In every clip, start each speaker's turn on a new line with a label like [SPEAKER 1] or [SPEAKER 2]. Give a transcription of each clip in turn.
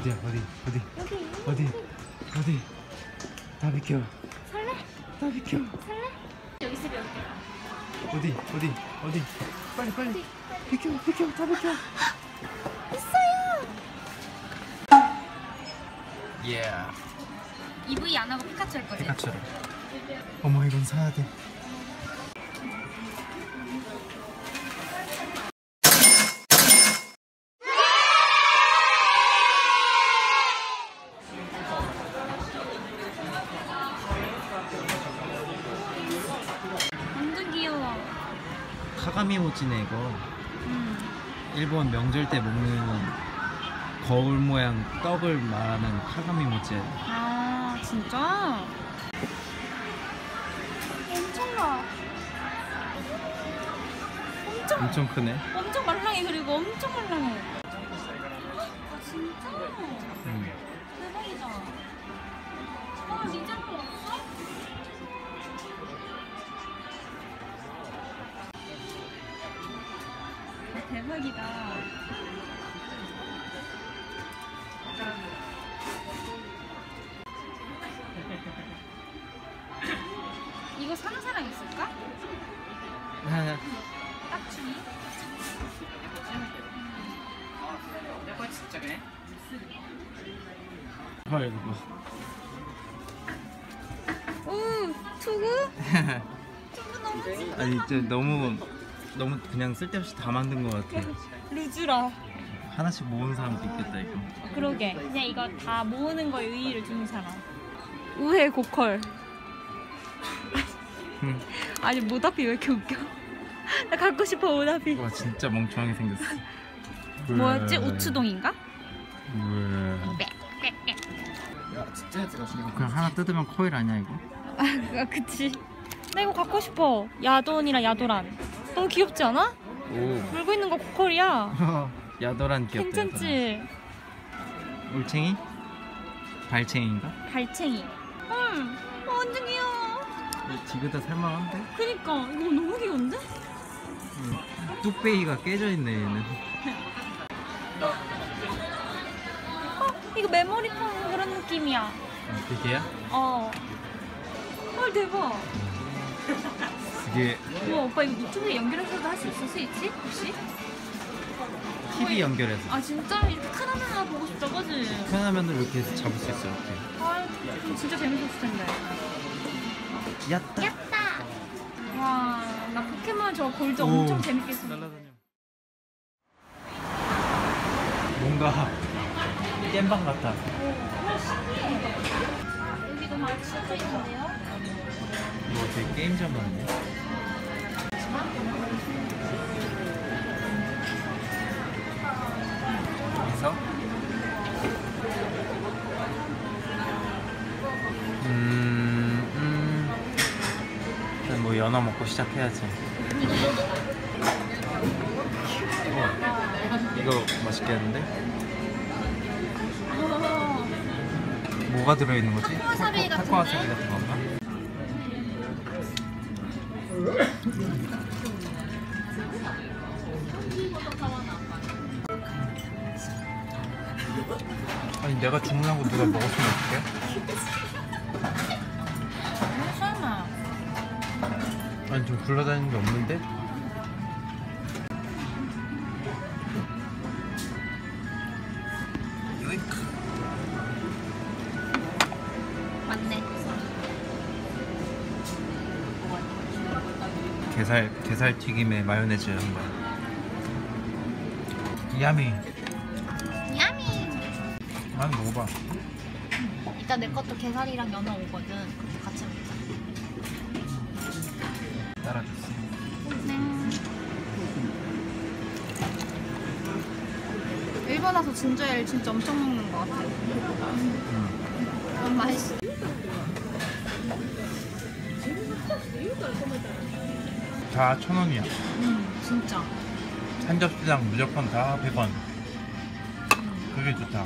[SPEAKER 1] 어디야? 어디? 어디? 어디? 어디? 다 비켜.
[SPEAKER 2] 설레?
[SPEAKER 1] 다 비켜.
[SPEAKER 2] 설레? 여기 있으
[SPEAKER 1] 어디? 어디? 어디? 빨리 빨리. 비켜 비켜. 다 비켜.
[SPEAKER 2] 있어요.
[SPEAKER 1] Yeah.
[SPEAKER 2] EV 안 하고 피카츄 할 거지?
[SPEAKER 1] 피카츄를 어머 이건 사야 돼
[SPEAKER 2] 완전 귀여워.
[SPEAKER 1] 카가미 모찌네 이거
[SPEAKER 2] 음.
[SPEAKER 1] 일본 명절 때 먹는 거울 모양 떡을 말하는 카가미 모찌
[SPEAKER 2] 아 진짜? 엄청나. 엄청
[SPEAKER 1] 엄청 크네
[SPEAKER 2] 엄청 말랑해 그리고 엄청 말랑해. 아 진짜?
[SPEAKER 1] 음.
[SPEAKER 2] 대박이다. 아 리젠도 없어? 대박이다.
[SPEAKER 1] 헐 이거
[SPEAKER 2] 오, 투구? 투구 너무.
[SPEAKER 1] 아니 진짜 너무 너무 그냥 쓸데없이 다 만든 것 같아
[SPEAKER 2] 루즈라.
[SPEAKER 1] 하나씩 모으는 사람도 있겠다 이거
[SPEAKER 2] 그러게. 그냥 이거 다 모으는 거에 의의를 두는 사람. 우회 고컬.
[SPEAKER 1] 음.
[SPEAKER 2] 아니 모다피 왜 이렇게 웃겨? 나 갖고 싶어 모다피.
[SPEAKER 1] 와 진짜 멍청하게 생겼어
[SPEAKER 2] 뭐였지? 우츠동인가?
[SPEAKER 1] 왜?
[SPEAKER 3] 야 진짜 중요한
[SPEAKER 1] 그냥 하나 뜯으면 코일 아니야 이거?
[SPEAKER 2] 아 그치. 나 이거 갖고 싶어. 야돈이랑 야도란. 너무 귀엽지 않아?
[SPEAKER 1] 오
[SPEAKER 2] 물고 있는 거 고컬이야.
[SPEAKER 1] 야도란 귀엽다
[SPEAKER 2] 괜찮지?
[SPEAKER 1] 야도란. 올챙이? 발챙이인가?
[SPEAKER 2] 발챙이. 응. 어, 완전 귀여워.
[SPEAKER 1] 디그다 살만한데?
[SPEAKER 2] 그니까 이거 너무 귀여운데?
[SPEAKER 1] 응. 뚝배기가 깨져 있네 얘는
[SPEAKER 2] 이거 메모리폰 그런 느낌이야.
[SPEAKER 1] 어, 그게야?
[SPEAKER 2] 어. 헐 대박.
[SPEAKER 1] 그게
[SPEAKER 2] 우와 오빠 이거 유튜브에 연결해서도 할 수 있어 스위치? 혹시?
[SPEAKER 1] TV 연결해서
[SPEAKER 2] 아 진짜? 이렇게 큰 화면으로 보고 싶다 그지?
[SPEAKER 1] 큰 화면으로 이렇게 해서 잡을 수 있어 이렇게
[SPEAKER 2] 아 그럼 진짜 재밌었을 텐데
[SPEAKER 1] 야따
[SPEAKER 2] 야따 와나 포켓몬 저 골드
[SPEAKER 1] 오.
[SPEAKER 2] 엄청 재밌게 했어
[SPEAKER 1] 뭔가
[SPEAKER 2] 오 신기해 여기도 많이 치워져 있는데요?
[SPEAKER 1] 뭐 되게 게임장 같네 여기서 음, 음. 일단 뭐 연어 먹고 시작해야지 어, 이거 맛있겠는데? 뭐가 들어있는 거지?
[SPEAKER 2] 타코와사비 같은
[SPEAKER 1] 건가? 아니 내가 주문한 거 누가 먹었으면 어떡해?
[SPEAKER 2] 설마
[SPEAKER 1] 아니 좀 굴러다니는 게 없는데? 게살 게살 튀김에 마요네즈 한 거. 야미.
[SPEAKER 2] 야미
[SPEAKER 1] 많이 먹어봐.
[SPEAKER 2] 이따 내 것도 게살이랑 연어 오거든 같이 먹자
[SPEAKER 1] 따라줬어.
[SPEAKER 2] 일본 와서 진저엘 진짜 엄청 먹는 것 같아.
[SPEAKER 1] 음.
[SPEAKER 2] 너무 맛있어.
[SPEAKER 1] 다 천 원이야.
[SPEAKER 2] 음, 진짜.
[SPEAKER 1] 한 접시당 무조건 다 100원. 그게 좋다.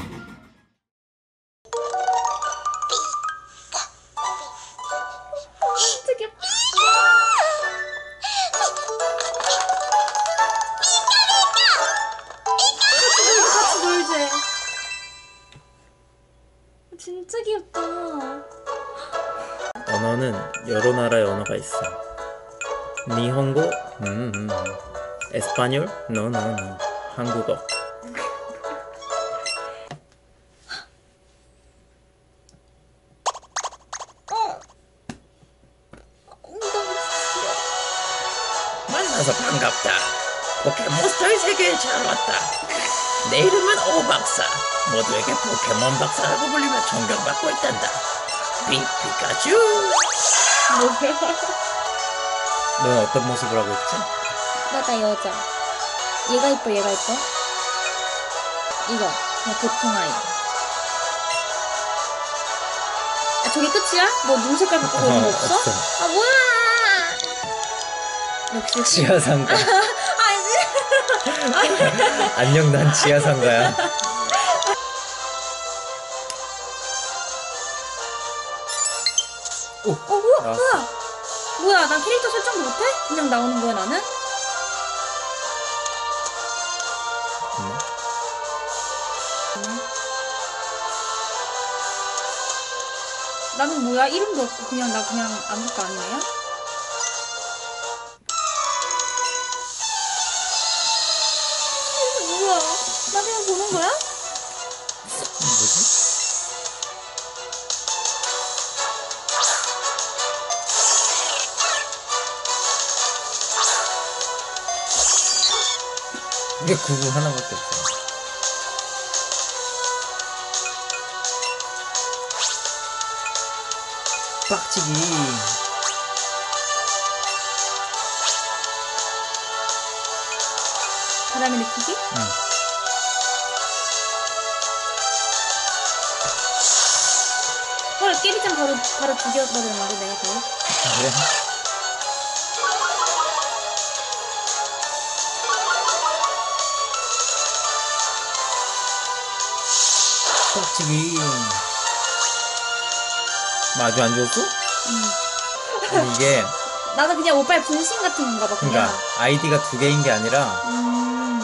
[SPEAKER 2] 진짜 귀엽다.
[SPEAKER 1] 언어는 여러 나라의 언어가 있어. 니혼고, 음, 음. 에스파뇰, no, no, no. 한국어. 만나서 반갑다. 포켓몬스터의 세계에 잘 왔다. 내 이름은 오박사. 모두에게 포켓몬 박사라고 불리며 존경받고 있단다. 피, 피카츄. 넌 어떤 모습을 하고 있지?
[SPEAKER 2] 나다 여자. 얘가 이뻐, 얘가 이뻐. 이거 그냥 보통 아이. 아 저게 끝이야? 뭐 눈 색깔 바꾸고 있는 거
[SPEAKER 1] 어,
[SPEAKER 2] 없어?
[SPEAKER 1] 없어.
[SPEAKER 2] 아 뭐야? 역시
[SPEAKER 1] 지하상가.
[SPEAKER 2] 아니
[SPEAKER 1] 안녕, 난 지하상가야.
[SPEAKER 2] 뭐야 난 캐릭터 설정도 못해? 그냥 나오는 거야 나는?
[SPEAKER 1] 잠깐만.
[SPEAKER 2] 나는 뭐야 이름도 없고 그냥 나 그냥 아무것도 아니네요? 뭐야 나 그냥 보는 거야?
[SPEAKER 1] 뭐지? 이게 구구 하나밖에 없어. 빡치기.
[SPEAKER 2] 바람에 느끼기?
[SPEAKER 1] 응.
[SPEAKER 2] 헐 깨비짱 바로 바로 죽여버렸는데 내가 바로
[SPEAKER 1] 그래? 마주 안 좋았어?
[SPEAKER 2] 응.
[SPEAKER 1] 이게
[SPEAKER 2] 나는 그냥 오빠의 분신 같은 건가 봐 그냥
[SPEAKER 1] 그러니까 아이디가 두 개인 게 아니라
[SPEAKER 2] 음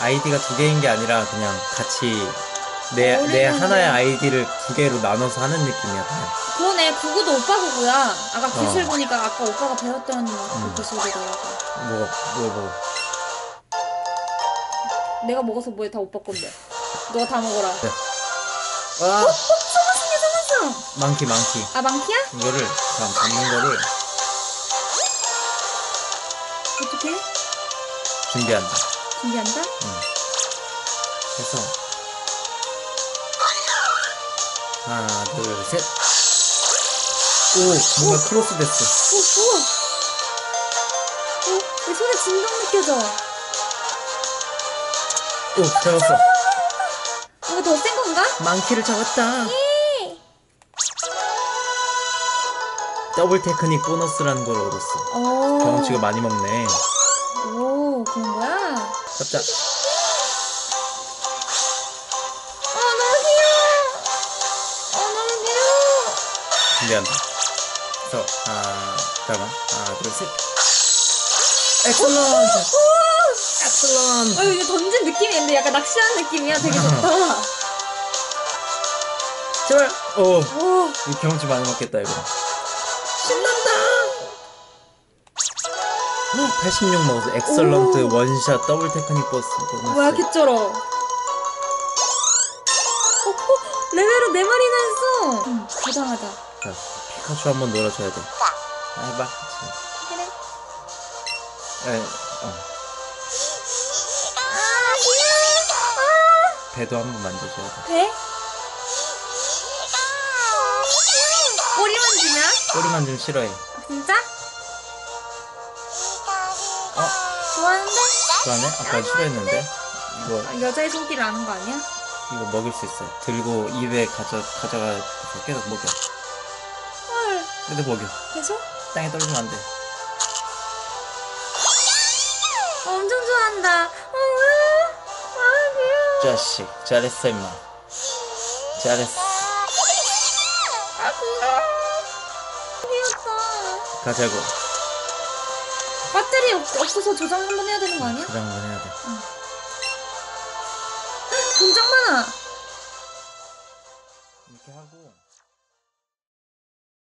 [SPEAKER 1] 아이디가 두 개인 게 아니라 그냥 같이 내, 내
[SPEAKER 2] 어린애인데.
[SPEAKER 1] 하나의 아이디를 두 개로 나눠서 하는 느낌이야 그냥
[SPEAKER 2] 그러네 구구도 오빠 구구야 아까 기술
[SPEAKER 1] 어.
[SPEAKER 2] 보니까 아까 오빠가 배웠던 그
[SPEAKER 1] 음.
[SPEAKER 2] 기술이더라고
[SPEAKER 1] 뭐가 뭐 뭐.
[SPEAKER 2] 내가 먹어서 뭐해 다 오빠 건데 너가 다 먹어라
[SPEAKER 1] 네. 많기 많기
[SPEAKER 2] 아 망키야?
[SPEAKER 1] 이거를 잠 잡는 거를
[SPEAKER 2] 어떻게?
[SPEAKER 1] 준비한다
[SPEAKER 2] 준비한다?
[SPEAKER 1] 해서 하나 둘셋오 뭔가 크로스 됐어
[SPEAKER 2] 오 우와 오, 내 손에 진동 느껴져
[SPEAKER 1] 오 잡았어
[SPEAKER 2] 이거 더 센 건가?
[SPEAKER 1] 많기를 잡았다
[SPEAKER 2] 예.
[SPEAKER 1] 더블 테크닉 보너스라는 걸 얻었어.
[SPEAKER 2] 오.
[SPEAKER 1] 경험치가 많이 먹네.
[SPEAKER 2] 오 그런 거야?
[SPEAKER 1] 잡자
[SPEAKER 2] 아 너무 귀여워. 아 너무 귀여워.
[SPEAKER 1] 준비한다. 그래서 하나 잠깐만. 하나 둘 셋. 엑셀런트 엑셀런트
[SPEAKER 2] 아 이거 던진 느낌이 있는데 약간 낚시하는 느낌이야? 되게 좋다.
[SPEAKER 1] 제발. 오.
[SPEAKER 2] 오.
[SPEAKER 1] 이 경험치 많이 먹겠다 이거
[SPEAKER 2] 신난다.
[SPEAKER 1] 86 먹었어 엑셀런트 원샷 더블 테크닉 보너스
[SPEAKER 2] 뭐야 개쩔어 어, 어, 레벨은 네 마리나 했어. 응 대단하다.
[SPEAKER 1] 자 피카츄 한번 놀아줘야 돼. 아, 해봐
[SPEAKER 2] 그래?
[SPEAKER 1] 에, 어.
[SPEAKER 2] 아
[SPEAKER 1] 배도 한번 만져줘야 돼.
[SPEAKER 2] 아 배? 꼬리만
[SPEAKER 1] 좀 싫어해.
[SPEAKER 2] 진짜?
[SPEAKER 1] 어?
[SPEAKER 2] 좋아하는데?
[SPEAKER 1] 그러네? 아까 싫어했는데? 이거
[SPEAKER 2] 아, 여자의 손길을 아는 거 아니야?
[SPEAKER 1] 이거 먹일 수 있어. 들고 입에 가져, 가져가 계속 먹여.
[SPEAKER 2] 헐.
[SPEAKER 1] 계속 먹여.
[SPEAKER 2] 계속?
[SPEAKER 1] 땅에 떨어지면 안 돼.
[SPEAKER 2] 어, 엄청 좋아한다. 어 아 귀여워.
[SPEAKER 1] 자식 잘했어 임마. 잘했어.
[SPEAKER 2] 아 귀여워 다
[SPEAKER 1] 가자고.
[SPEAKER 2] 배터리 없, 없어서 조정 한번 해야 되는 거 아니야?
[SPEAKER 1] 조장 한번 해야 돼.
[SPEAKER 2] 돈짱 많아